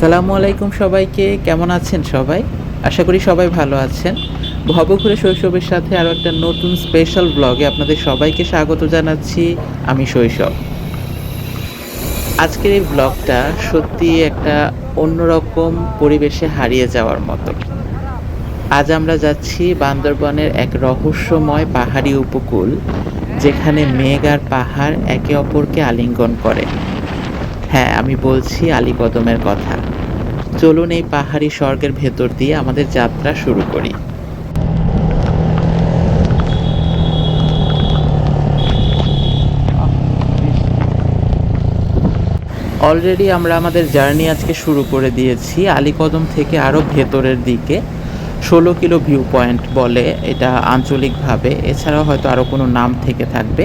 আসসালামু আলাইকুম সবাইকে, কেমন আছেন সবাই? আশা করি সবাই ভালো আছেন। ভবঘুরে শৈশবের সাথে আরও একটা নতুন স্পেশাল ব্লগে আপনাদের সবাইকে স্বাগত জানাচ্ছি, আমি শৈশব। আজকের এই ব্লগটা সত্যি একটা অন্যরকম পরিবেশে হারিয়ে যাওয়ার মতো। আজ আমরা যাচ্ছি বান্দরবনের এক রহস্যময় পাহাড়ি উপকূল, যেখানে মেঘ আর পাহাড় একে অপরকে আলিঙ্গন করে। হ্যাঁ আমি বলছি আলীকদমের কথা। চলুন এই পাহাড়ি স্বর্গের ভেতর দিয়ে আমাদের যাত্রা শুরু করি। অলরেডি আমরা আমাদের জার্নি আজকে শুরু করে দিয়েছি। আলীকদম থেকে আরও ভেতরের দিকে। ষোলো কিলো ভিউ পয়েন্ট বলে এটা আঞ্চলিকভাবে। এছাড়াও হয়তো আরও কোনো নাম থেকে থাকবে।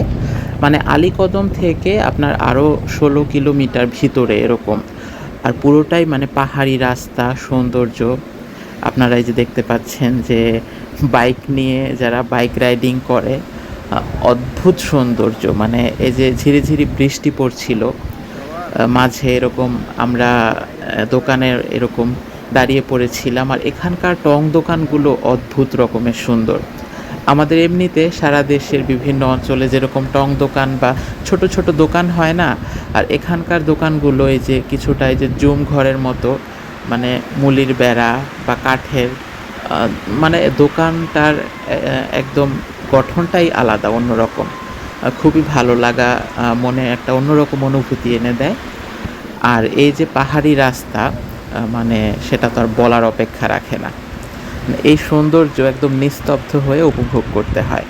মানে আলীকদম থেকে আপনার আরও ষোলো কিলোমিটার ভিতরে এরকম। আর পুরোটাই মানে পাহাড়ি রাস্তা, সৌন্দর্য। আপনারা এই যে দেখতে পাচ্ছেন যে বাইক নিয়ে যারা বাইক রাইডিং করে অদ্ভুত সৌন্দর্য। মানে এই যে ঝিরি ঝিরি বৃষ্টি পড়ছিল মাঝে এরকম আমরা দোকানের এরকম দাঁড়িয়ে পড়েছিলাম। আর এখানকার টং দোকানগুলো অদ্ভুত রকমের সুন্দর। আমাদের এমনিতে সারা দেশের বিভিন্ন অঞ্চলে যেরকম টং দোকান বা ছোট ছোট দোকান হয় না, আর এখানকার দোকানগুলো এই যে কিছুটা এই যে জুম ঘরের মতো মানে মুলির বেড়া বা কাঠের মানে দোকানটার একদম গঠনটাই আলাদা, অন্যরকম। খুবই ভালো লাগা মনে একটা অন্যরকম অনুভূতি এনে দেয়। আর এই যে পাহাড়ি রাস্তা মানে সেটা তো আর বলার অপেক্ষা রাখে না। এই সৌন্দর্য একদম নিস্তব্ধ হয়ে উপভোগ করতে হয়।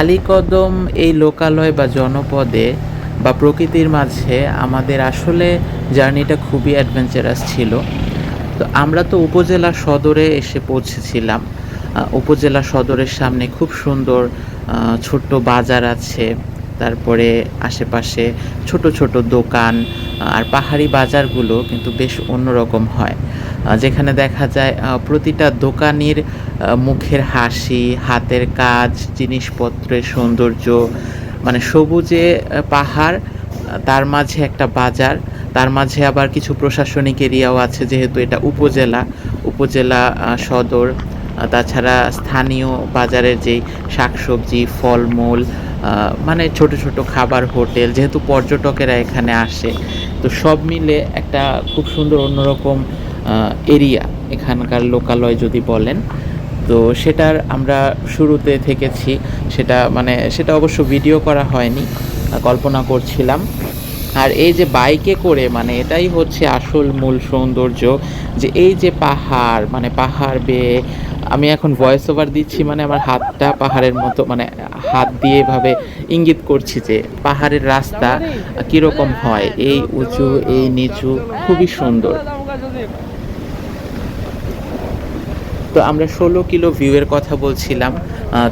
আলীকদম এই লোকালয় বা জনপদে বা প্রকৃতির মাঝে আমাদের আসলে জার্নিটা খুবই অ্যাডভেঞ্চারাস ছিল। তো আমরা তো উপজেলা সদরে এসে পৌঁছেছিলাম। উপজেলা সদরের সামনে খুব সুন্দর ছোট্ট বাজার আছে, তারপরে আশেপাশে ছোট ছোট দোকান, আর পাহাড়ি বাজারগুলো কিন্তু বেশ অন্যরকম হয়। যেখানে দেখা যায় প্রতিটা দোকানির মুখের হাসি, হাতের কাজ, জিনিসপত্রের সৌন্দর্য মানে সবুজে পাহাড়, তার মাঝে একটা বাজার, তার মাঝে আবার কিছু প্রশাসনিক এরিয়াও আছে, যেহেতু এটা উপজেলা উপজেলা সদর তাছাড়া স্থানীয় বাজারের যেই শাকসবজি, ফলমূল মানে ছোট ছোট খাবার হোটেল, যেহেতু পর্যটকেরা এখানে আসে, তো সব মিলে একটা খুব সুন্দর অন্যরকম এরিয়া এখানকার লোকালয় যদি বলেন। তো সেটার আমরা শুরুতে থেকেছি। সেটা মানে সেটা অবশ্য ভিডিও করা হয়নি কল্পনা করছিলাম। আর এই যে বাইকে করে মানে এটাই হচ্ছে আসল মূল সৌন্দর্য যে এই যে পাহাড় মানে পাহাড় বেয়ে আমি এখন ভয়েস ওভার দিচ্ছি মানে আমার হাতটা পাহাড়ের মতো মানে হাত দিয়ে এভাবে ইঙ্গিত করছি যে পাহাড়ের রাস্তা কীরকম হয়। এই উঁচু এই নিচু খুবই সুন্দর। তো আমরা ষোলো কিলো ভিউয়ের কথা বলছিলাম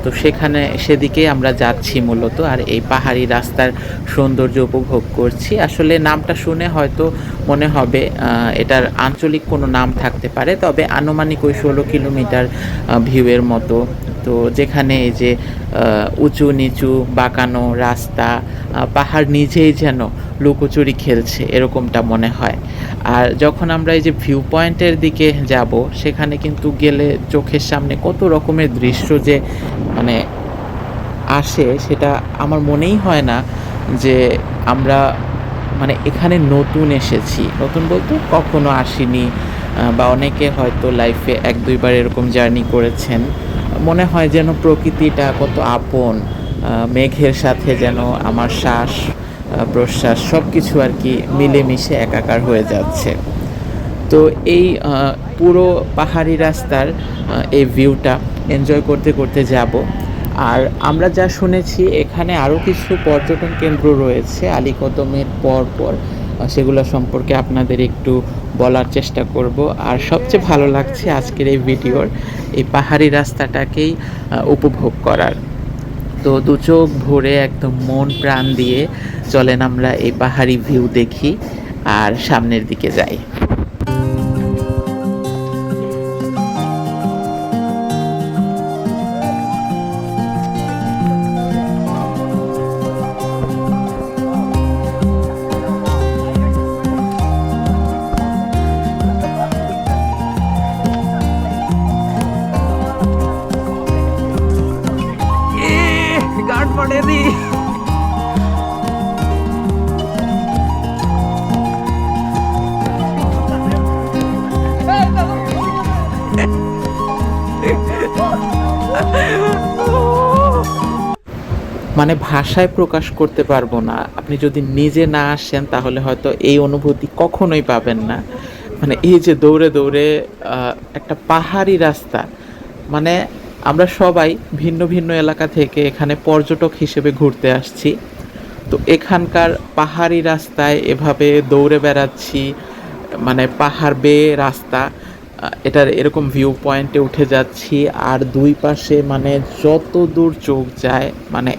তো সেখানে সেদিকে আমরা যাচ্ছি মূলত আর এই পাহাড়ি রাস্তার সৌন্দর্য উপভোগ করছি। আসলে নামটা শুনে হয়তো মনে হবে এটার আঞ্চলিক কোনো নাম থাকতে পারে, তবে আনুমানিক ওই ষোলো কিলোমিটার ভিউয়ের মতো তো যেখানে এই যে উঁচু নিচু বাঁকানো রাস্তা পাহাড় নিজেই যেন লুকোচুরি খেলছে, এরকমটা মনে হয়। আর যখন আমরা এই যে ভিউ পয়েন্টের দিকে যাব, সেখানে কিন্তু গেলে চোখের সামনে কত রকমের দৃশ্য যে মানে আসে, সেটা আমার মনেই হয় না যে আমরা মানে এখানে নতুন এসেছি। নতুন বলতে কখনো আসিনি বা অনেকে হয়তো লাইফে এক দুইবার এরকম জার্নি করেছেন। মনে হয় যেন প্রকৃতিটা কত আপন মেঘের সাথে যেন আমার শ্বাস প্রশ্বাস সব কিছু আর কি মিলেমিশে একাকার হয়ে যাচ্ছে। তো এই পুরো পাহাড়ি রাস্তার এই ভিউটা এনজয় করতে করতে যাব। আর আমরা যা শুনেছি, এখানে আরও কিছু পর্যটন কেন্দ্র রয়েছে, আলীকদমের পর পর সেগুলো সম্পর্কে আপনাদের একটু বলার চেষ্টা করব। আর সবচেয়ে ভালো লাগছে আজকের এই ভিডিওর, এই পাহাড়ি রাস্তাটাকেই উপভোগ করার। তো দু চোখ ভরে একদম মন প্রাণ দিয়ে চলেন আমরা এই পাহাড়ি ভিউ দেখি, আর সামনের দিকে যাই। মানে ভাষায় প্রকাশ করতে পারব না। আপনি যদি নিজে না আসেন, তাহলে হয়তো এই অনুভূতি কখনোই পাবেন না। মানে এই যে দৌড়ে দৌড়ে একটা পাহাড়ি রাস্তা মানে আমরা সবাই ভিন্ন ভিন্ন এলাকা থেকে এখানে পর্যটক হিসেবে ঘুরতে আসছি। তো এখানকার পাহাড়ি রাস্তায় এভাবে দৌড়ে বেড়াচ্ছি মানে পাহাড় বেয়ে রাস্তা এটার এরকম ভিউ পয়েন্টে উঠে যাচ্ছি, আর দুই পাশে মানে যত দূর চোখ যায় মানে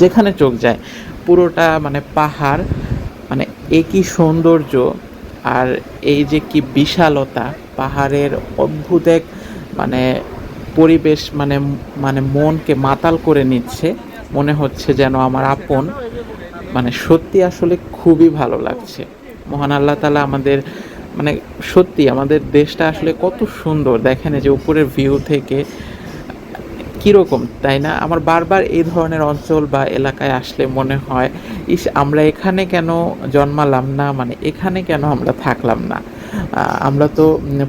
যেখানে চোখ যায়, পুরোটা মানে পাহাড় মানে একই সৌন্দর্য, আর এই যে কি বিশালতা, পাহাড়ের অদ্ভুত এক মানে পরিবেশ মানে মানে মনকে মাতাল করে নিচ্ছে, মনে হচ্ছে যেন আমার আপন মানে সত্যি আসলে খুবই ভালো লাগছে। মহান আল্লাহ তালা আমাদের মানে সত্যি আমাদের দেশটা আসলে কত সুন্দর। দেখেন যে উপরের ভিউ থেকে কীরকম, তাই না? আমার বারবার এই ধরনের অঞ্চল বা এলাকায় আসলে মনে হয়, ইস, আমরা এখানে কেন জন্মালাম না? মানে এখানে কেন আমরা থাকলাম না? আমরা তো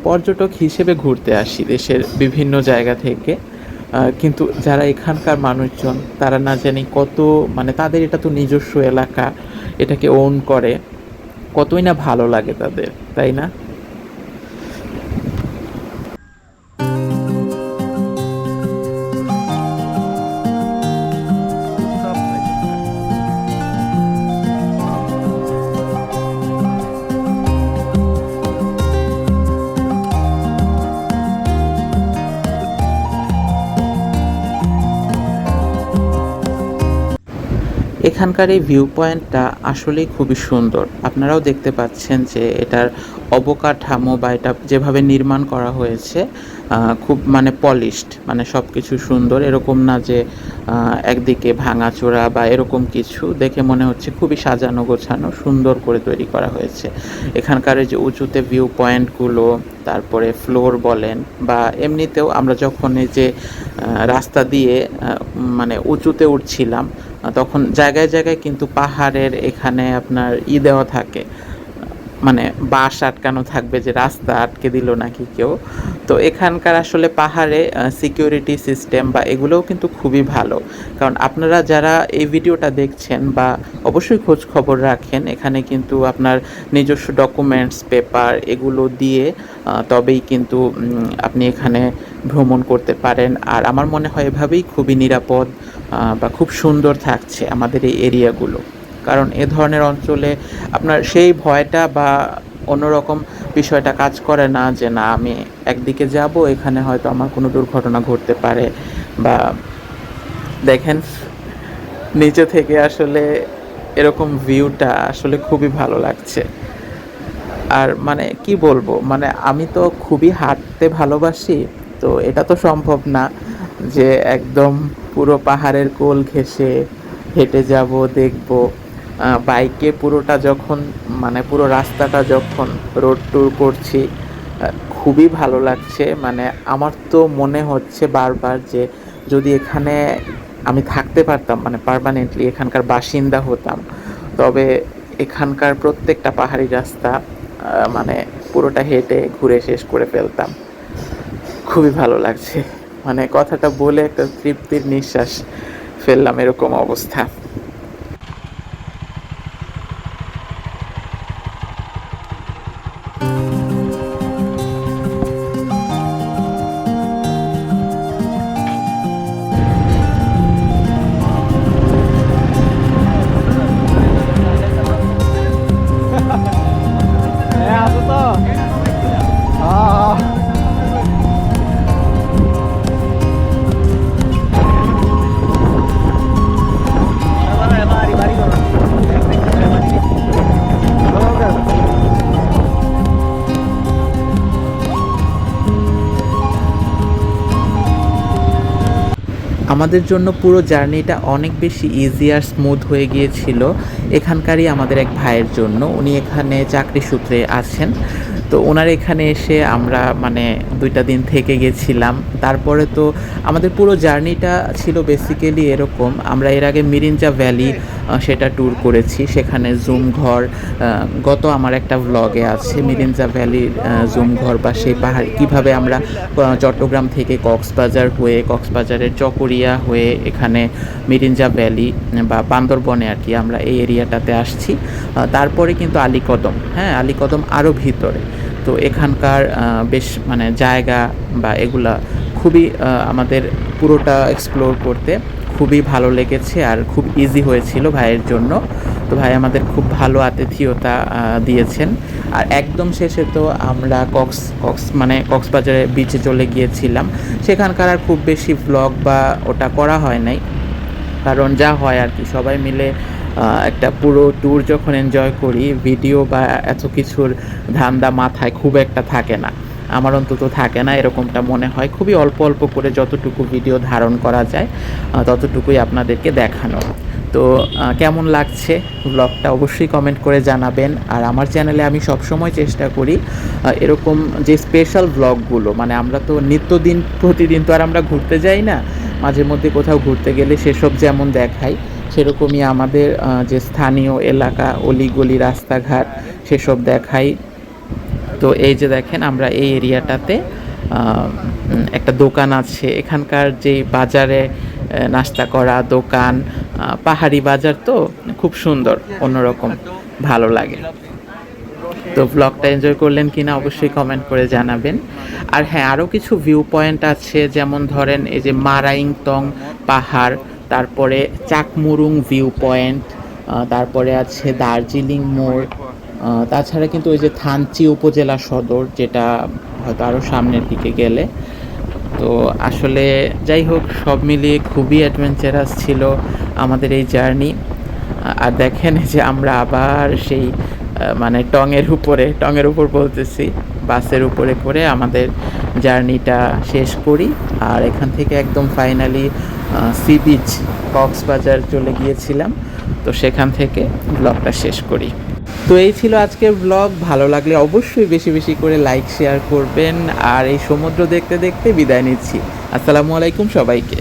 পর্যটক হিসেবে ঘুরতে আসি দেশের বিভিন্ন জায়গা থেকে। কিন্তু যারা এখানকার মানুষজন, তারা না জানি কত মানে তাদের এটা তো নিজস্ব এলাকা, এটাকে ওন করে। কতই না ভালো লাগে তাদের তাই না? এখানকার এই ভিউ পয়েন্টটা আসলেই খুবই সুন্দর। আপনারাও দেখতে পাচ্ছেন যে এটার অবকাঠামো বা এটা যেভাবে নির্মাণ করা হয়েছে খুব মানে পলিশড মানে সব কিছু সুন্দর। এরকম না যে একদিকে ভাঙাচোরা বা এরকম কিছু। দেখে মনে হচ্ছে খুবই সাজানো গোছানো, সুন্দর করে তৈরি করা হয়েছে। এখানকার যে উঁচুতে ভিউ পয়েন্টগুলো তারপরে ফ্লোর বলেন, বা এমনিতেও আমরা যখন এই যে রাস্তা দিয়ে মানে উঁচুতে উঠছিলাম তখন জায়গায় জায়গায় কিন্তু পাহাড়ের এখানে আপনার ই দেওয়া থাকে মানে বাস আটকানো থাকবে যে রাস্তা আটকে দিল নাকি কেউ। তো এখানকার আসলে পাহাড়ে সিকিউরিটি সিস্টেম বা এগুলোও কিন্তু খুবই ভালো। কারণ আপনারা যারা এই ভিডিওটা দেখছেন বা অবশ্যই খোঁজ খবর রাখেন, এখানে কিন্তু আপনার নিজস্ব ডকুমেন্টস পেপার এগুলো দিয়ে তবেই কিন্তু আপনি এখানে ভ্রমণ করতে পারেন। আর আমার মনে হয় এভাবেই খুবই নিরাপদ বা খুব সুন্দর থাকছে আমাদের এই এরিয়াগুলো। কারণ এ ধরনের অঞ্চলে আপনার সেই ভয়টা বা অন্যরকম বিষয়টা কাজ করে না যে, না, আমি একদিকে যাব, এখানে হয়তো আমার কোনো দুর্ঘটনা ঘটতে পারে। বা দেখেন, নিচে থেকে আসলে এরকম ভিউটা আসলে খুবই ভালো লাগছে। আর মানে কি বলব মানে আমি তো খুবই হাঁটতে ভালোবাসি, তো এটা তো সম্ভব না যে একদম পুরো পাহাড়ের কোল ঘেঁষে হেঁটে যাব, দেখব। বাইকে পুরোটা যখন মানে পুরো রাস্তাটা যখন রোড ট্যুর করছি খুবই ভালো লাগছে। মানে আমার তো মনে হচ্ছে বারবার যে যদি এখানে আমি থাকতে পারতাম মানে পার্মানেন্টলি এখানকার বাসিন্দা হতাম, তবে এখানকার প্রত্যেকটা পাহাড়ি রাস্তা মানে পুরোটা হেঁটে ঘুরে শেষ করে ফেলতাম। খুবই ভালো লাগছে। মানে কথাটা বলে একটা তৃপ্তির নিঃশ্বাস ফেললাম এরকম অবস্থা। আমাদের জন্য পুরো জার্নিটা অনেক বেশি ইজি আর স্মুথ হয়ে গিয়েছিল। এখানকারই আমাদের এক ভাইয়ের জন্য। উনি এখানে চাকরি সূত্রে আছেন। তো ওনার এখানে এসে আমরা মানে দুইটা দিন থেকে গেছিলাম। তারপরে তো আমাদের পুরো জার্নিটা ছিল বেসিক্যালি এরকম। আমরা এর আগে মিরিঞ্জা ভ্যালি সেটা ট্যুর করেছি। সেখানে জুম ঘর গত আমার একটা ভ্লগে আছে মিরিঞ্জা ভ্যালির জুম ঘর বা সেই পাহাড়। কীভাবে আমরা চট্টগ্রাম থেকে কক্সবাজার হয়ে, কক্সবাজারের চকরিয়া হয়ে এখানে মিরিঞ্জা ভ্যালি বা বান্দরবনে আর কি আমরা এই এরিয়াটাতে আসছি। তারপরে কিন্তু আলীকদম হ্যাঁ আলীকদম আরও ভিতরে। তো এখানকার বেশ মানে জায়গা বা এগুলা খুবই আমাদের পুরোটা এক্সপ্লোর করতে খুবই ভালো লেগেছে আর খুব ইজি হয়েছিল ভাইয়ের জন্য। তো ভাই আমাদের খুব ভালো আতিথিয়তা দিয়েছেন। আর একদম শেষে তো আমরা কক্স কক্স মানে কক্সবাজারে বিচে চলে গিয়েছিলাম। সেখানকার আর খুব বেশি ব্লগ বা ওটা করা হয় নাই। কারণ যা হয় আর কি, সবাই মিলে একটা পুরো ট্যুর যখন এনজয় করি ভিডিও বা এত কিছুর ধান্দা মাথায় খুব একটা থাকে না। আমার অন্তত থাকে না, এরকমটা মনে হয়। খুবই অল্প অল্প করে যতটুকু ভিডিও ধারণ করা যায় ততটুকুই আপনাদেরকে দেখানো। তো কেমন লাগছে ব্লগটা অবশ্যই কমেন্ট করে জানাবেন। আর আমার চ্যানেলে আমি সবসময় চেষ্টা করি এরকম যে স্পেশাল ব্লগগুলো মানে আমরা তো নিত্যদিন, প্রতিদিন তো আর আমরা ঘুরতে যাই না, মাঝে মধ্যে কোথাও ঘুরতে গেলে সেসব যেমন দেখাই, সেরকমই আমাদের যে স্থানীয় এলাকা, অলিগলি রাস্তাঘাট, সেসব দেখাই। তো এই যে দেখেন, আমরা এই এরিয়াটাতে একটা দোকান আছে। এখানকার যে বাজারে নাস্তা করা, দোকান পাহাড়ি বাজার তো খুব সুন্দর, অন্যরকম, ভালো লাগে। তো ব্লগটা এনজয় করলেন কিনা অবশ্যই কমেন্ট করে জানাবেন। আর হ্যাঁ আরও কিছু ভিউ পয়েন্ট আছে, যেমন ধরেন এই যে মারাইংতং পাহাড়, তারপরে চাকমুরুং ভিউ পয়েন্ট তারপরে আছে দার্জিলিং মোড় তাছাড়া কিন্তু ওই যে থানচি উপজেলা সদর, যেটা হয়তো আরও সামনের দিকে গেলে। তো আসলে যাই হোক, সব মিলিয়ে খুবই অ্যাডভেঞ্চারাস ছিল আমাদের এই জার্নি আর দেখেন যে আমরা আবার সেই মানে টঙের উপরে টঙের উপর বলতেছি, বাসের উপরে করে আমাদের জার্নিটা শেষ করি। আর এখান থেকে একদম ফাইনালি সি বিচ কক্সবাজার চলে গিয়েছিলাম। তো সেখান থেকে ব্লগটা শেষ করি। তো এই ছিল আজকের ব্লগ ভালো লাগলে অবশ্যই বেশি বেশি করে লাইক শেয়ার করবেন। আর এই সমুদ্র দেখতে দেখতে বিদায় নিচ্ছি। আসসালামু আলাইকুম সবাইকে।